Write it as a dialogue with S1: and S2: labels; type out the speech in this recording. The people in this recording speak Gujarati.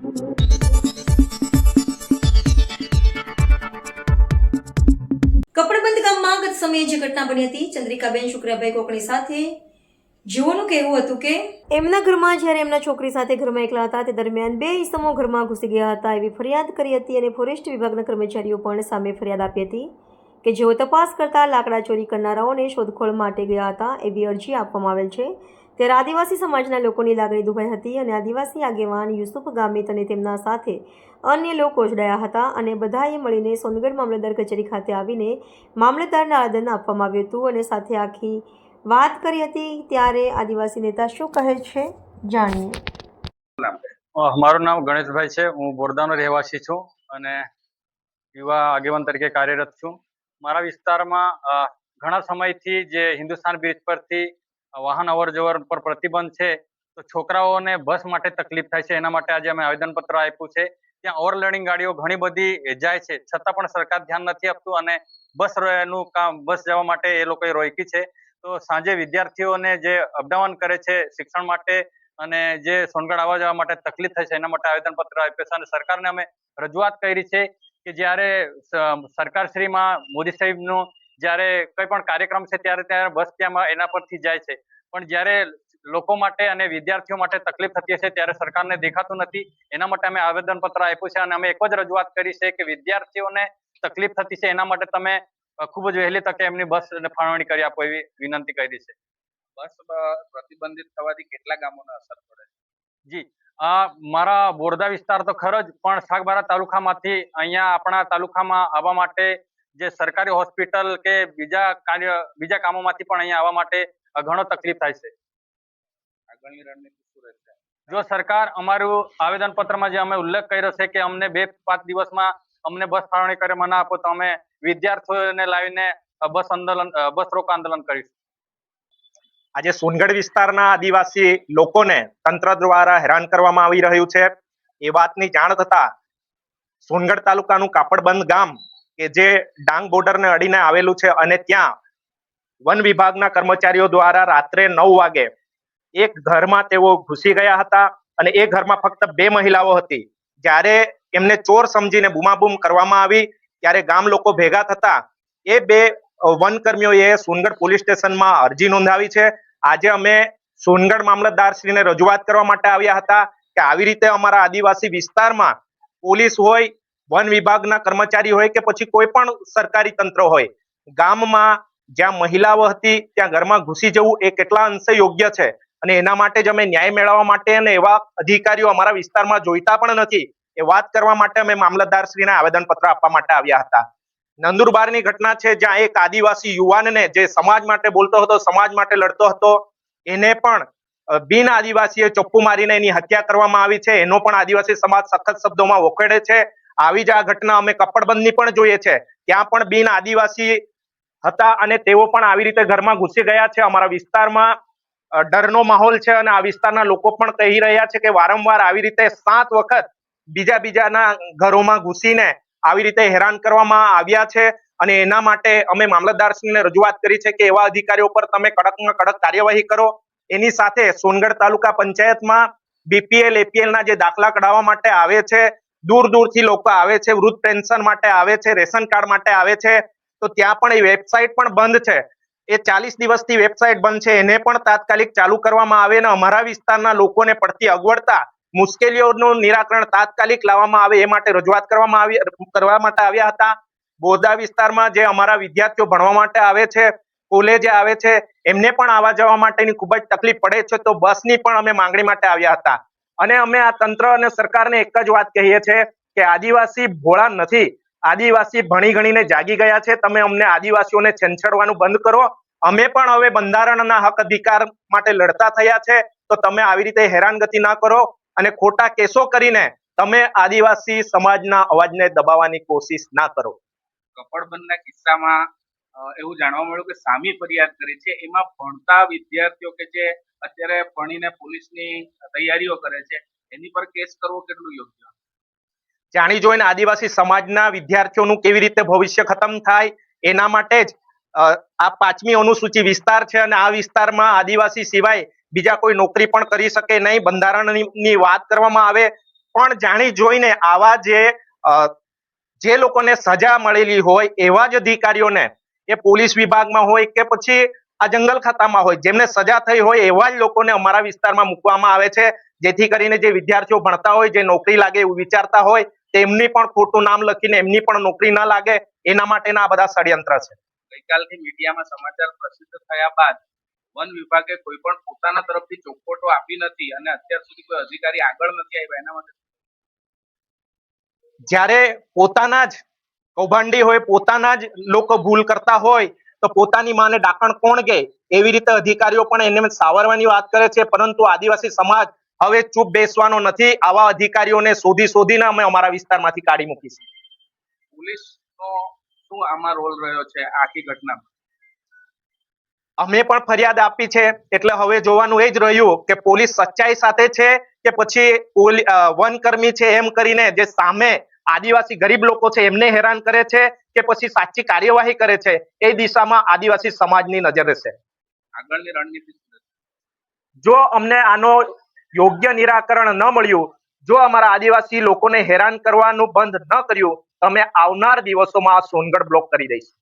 S1: કપડબંધ ગામમાં ગત સમયે જે ઘટના બની હતી, ચંદ્રિકાબેન શુક્રભાઈ કોકણી સાથે જેઓનું કહેવું હતું કે, એમના ઘરમાં જ્યારે એમના છોકરી સાથે ઘરમાં એકલા હતા, તે દરમિયાન બે ઈસમો ઘરમાં ઘૂસી ગયા હતા. એવી ફરિયાદ કરી હતી અને ફોરેસ્ટ વિભાગના કર્મચારીઓ પણ સામે ફરિયાદ આપી હતી કે જેઓ તપાસ કરતા લાકડા ચોરી કરનારાઓને શોધખોળ માટે ગયા હતા. એવી અરજી આપવામાં આવેલ છે. ત્યારે આદિવાસી સમાજના લોકોની લાગણી દુભાઈ હતી અને આદિવાસી આગેવાન યુસુફ ગામિત અને તેમના સાથે અન્ય લોકો જોડાયા હતા અને બધાએ મળીને સોનગઢ મામલતદાર કચેરી ખાતે આવીને મામલતદારને આદન આપવામાં આવ્યું હતું અને સાથે આખી વાત કરી હતી. ત્યારે આદિવાસી નેતા શું કહે છે જાણીએ.
S2: મારું નામ ગણેશભાઈ છે. હું બોરદાનો રહેવાસી છું અને યુવા આગેવાન તરીકે કાર્યરત છું. મારા વિસ્તારમાં ઘણા સમયથી જે હિન્દુસ્તાન બ્રિજ પરથી વાહન અવર જવર પર પ્રતિબંધ છે, તો છોકરાઓને બસ માટે તકલીફ થાય છે. એના માટે આજે અમે આવેદનપત્ર આપ્યું છે. ત્યાં ઓવરલોડિંગ ગાડીઓ ઘણી બધી જાય છે. છતાં પણ સરકાર ધ્યાન નથી આપતું અને બસનું કામ, બસ જવા માટે એ લોકોએ રોકી છે. તો સાંજે વિદ્યાર્થીઓને જે અપડાઉન કરે છે શિક્ષણ માટે અને જે સોનગઢ આવવા જવા માટે તકલીફ થાય છે, એના માટે આવેદનપત્ર આપ્યું છે અને સરકારને અમે રજૂઆત કરી છે કે જ્યારે સરકારશ્રીમાં મોદી સાહેબનું જ્યારે કોઈ પણ કાર્યક્રમ છે ત્યારે ત્યારે બસ ત્યાં એના પરથી જાય છે. પણ જ્યારે લોકો માટે અને વિદ્યાર્થીઓ માટે તકલીફ થતી હશે ત્યારે સરકારને દેખાતું નથી. એના માટે અમે આવેદનપત્ર આપ્યું છે અને અમે એક જ રજૂઆત કરી છે કે વિદ્યાર્થીઓને તકલીફ થતી છે એના માટે તમે ખૂબ જ વહેલી તકે એમની બસ ફાળવણી કરી આપો એવી વિનંતી કરી છે.
S3: બસ પ્રતિબંધિત થવાથી કેટલા ગામોને અસર પડે
S2: જી આ મારા બોરદા વિસ્તાર તો ખરો જ પણ સાગબારા તાલુકામાંથી અહીંયા આપણા તાલુકામાં આવવા માટે જે સરકારી હોસ્પિટલ કે બીજા કાર્ય બીજા કામોમાંથી પણ અહીંયા આવવા માટે ઘણો તકલીફ થાય છે.
S3: આગળની રણનીતિ શું રહેશે?
S2: જો સરકાર અમારું આવેદન પત્રમાં જે અમે ઉલ્લેખ કર્યો છે કે અમને બે પાંચ દિવસમાં અમને બસ ફાળવણી કરે મને આપો તો અમે વિદ્યાર્થીઓને લાવીને બસ આંદોલન બસ રોકો આંદોલન કરીશું.
S4: આજે સોનગઢ વિસ્તારના આદિવાસી લોકોને તંત્ર દ્વારા હેરાન કરવામાં આવી રહ્યું છે. એ વાતની જાણ થતા સોનગઢ તાલુકાનું કાપડબંધ ગામ કે જે ડાંગ બોર્ડરને અડીને આવેલું છે અને ત્યાં વન વિભાગના કર્મચારીઓ દ્વારા રાત્રે નવ વાગે એક ઘરમાં તેઓ ઘૂસી ગયા હતા અને એ ઘરમાં ફક્ત બે મહિલાઓ હતી. જ્યારે એમને ચોર સમજીને બૂમાબૂમ કરવામાં આવી, ત્યારે ગામ લોકો ભેગા થતા, એ બે વન વનકર્મીઓએ સોનગઢ પોલીસ સ્ટેશનમાં અરજી નોંધાવી છે. આજે અમે સોનગઢ મામલતદારશ્રીને રજૂઆત કરવા માટે આવ્યા હતા કે આવી રીતે અમારા આદિવાસી વિસ્તારમાં પોલીસ હોય વન વિભાગના કર્મચારી હોય કે પછી કોઈ પણ સરકારી તંત્ર હોય. ગામમાં જ્યાં મહિલાઓ હતી, ત્યાં ઘરમાં ઘૂસી જવું એ કેટલા અંશે યોગ્ય છે? અને એના માટે જ અમે ન્યાય મેળવવા માટે અને એવા અધિકારીઓ અમારા વિસ્તારમાં જોઈતા પણ નથી. એ વાત કરવા માટે અમે મામલતદારશ્રીને આવેદનપત્ર આપવા માટે આવ્યા હતા. નંદુરબારની ઘટના છે, જ્યાં એક આદિવાસી યુવાનને જે સમાજ માટે બોલતો હતો, સમાજ માટે લડતો હતો, એને પણ બિન આદિવાસીએ ચોપ્પુ મારીને એની હત્યા કરવામાં આવી છે. એનો પણ આદિવાસી સમાજ સખત શબ્દોમાં વખોડે છે. આવી જ આ ઘટના અમે કપડબંધની પણ જોઈએ છે. ત્યાં પણ બિન આદિવાસી હતા અને તેઓ પણ આવી રીતે ઘરમાં ઘૂસી ગયા છે. અમારા વિસ્તારમાં ડરનો માહોલ છે અને આ વિસ્તારના લોકો પણ કહી રહ્યા છે કે વારંવાર આવી રીતે સાત વખત બીજા બીજાના ઘરોમાં ઘૂસીને આવી રીતે હેરાન કરવામાં આવ્યા છે અને એના માટે અમે મામલતદારશ્રીને રજૂઆત કરી છે કે એવા અધિકારીઓ પર તમે કડકમાં કડક કાર્યવાહી કરો. એની સાથે સોનગઢ તાલુકા પંચાયતમાં બીપીએલ એપીએલ ના જે દાખલા કઢાવવા માટે આવે છે દૂર દૂરથી લોકો આવે છે, વૃદ્ધ પેન્શન માટે આવે છે, રેશન કાર્ડ માટે આવે છે, તો ત્યાં પણ એ વેબસાઇટ પણ બંધ છે. એ ચાલીસ દિવસથી વેબસાઇટ બંધ છે. એને પણ તાત્કાલિક ચાલુ કરવામાં આવે અને અમારા વિસ્તારના લોકોને પડતી અગવડતા, મુશ્કેલીઓનું નિરાકરણ તાત્કાલિક લાવવામાં આવે એ માટે રજૂઆત કરવામાં આવી, કરવા માટે આવ્યા હતા. બોધા વિસ્તારમાં જે અમારા વિદ્યાર્થીઓ ભણવા માટે આવે છે, કોલેજે આવે છે, એમને પણ આવવા જવા માટેની ખૂબ જ તકલીફ પડે છે, તો બસની પણ અમે માંગણી માટે આવ્યા હતા. અને અમે આ તંત્ર અને સરકારને એક જ વાત કહીએ છીએ કે આદિવાસી ભોળા નથી. આદિવાસી ભણી ગણીને જાગી ગયા છે. તમે અમને આદિવાસીઓને છંછડવાનું બંધ કરો. અમે પણ હવે બંધારણના હક અધિકાર માટે લડતા થયા છે. તો તમે આવી રીતે હેરાનગતિ ના કરો અને ખોટા કેસો કરીને તમે આદિવાસી સમાજના અવાજને દબાવવાની કોશિશ ના કરો.
S3: કપડબંધના કિસ્સામાં એવું જાણવા મળ્યું કે સામી ફરિયાદ કરી છે. એમાં ભણતા વિદ્યાર્થીઓ કે જે અત્યારે ભણીને પોલીસની તૈયારીઓ કરે છે. એની પર કેસ કરવો કેટલું યોગ્ય?
S4: જાણી જોઈને આદિવાસી સમાજના વિદ્યાર્થીઓનું કેવી રીતે ભવિષ્ય ખતમ થાય, એના માટે જ આ પાંચમી અનુસૂચિ વિસ્તાર છે અને આ વિસ્તારમાં આદિવાસી સિવાય બીજા કોઈ નોકરી પણ કરી શકે નહીં. બંધારણની વાત કરવામાં આવે, પણ જાણી જોઈને આવા જે જે લોકોને સજા મળેલી હોય એવા જ અધિકારીઓને, એ પોલીસ વિભાગમાં હોય કે પછી આ જંગલ ખાતામાં હોય જેમને સજા થઈ હોય એવા જ લોકોને અમારા વિસ્તારમાં મૂકવામાં આવે છે. જેથી કરીને જે વિદ્યાર્થીઓ ભણતા હોય જે નોકરી લાગે એવું વિચારતા હોય તેમની પણ ખોટું નામ લખીને એમની પણ નોકરી ના લાગે એના માટેના આ બધા ષડયંત્ર છે.
S3: ગઈકાલથી મીડિયામાં સમાચાર પ્રસિદ્ધ થયા બાદ વન વિભાગે કોઈ પણ પોતાના તરફથી ચોખવટો આપી નથી અને અત્યાર સુધી કોઈ અધિકારી આગળ નથી આવ્યા એના માટે
S4: જ્યારે પોતાના જ કૌભાંડી હોય પોતાના જ લોકો ભૂલ કરતા હોય તો પોતાની માને ડાકણ કોણ કે? એવી રીતે અધિકારીઓ પણ એને સાવરવાની વાત કરે છે પરંતુ આદિવાસી સમાજ હવે ચૂપ બેસવાનો નથી. આવા અધિકારીઓને શોધી શોધીને અમે અમારા વિસ્તારમાંથી કાઢી મૂકીશું.
S3: પોલીસનો શું આમાં રોલ રહ્યો છે આખી ઘટનામાં?
S4: અમે પણ ફરિયાદ આપી છે એટલે હવે જોવાનું એ જ રહ્યું કે પોલીસ સચ્ચાઈ સાથે છે કે પછી વનકર્મી છે એમ કરીને જે સામે આદિવાસી ગરીબ લોકો છે એમને હેરાન કરે છે કે પછી સાચી કાર્યવાહી કરે છે એ દિશામાં આદિવાસી સમાજની નજર રહેશે. જો અમને આનો યોગ્ય નિરાકરણ ન મળ્યું જો અમારા આદિવાસી લોકોને હેરાન કરવાનું બંધ ન કર્યું તો અમે આવનાર દિવસોમાં સોનગઢ બ્લોક કરી દઈશું.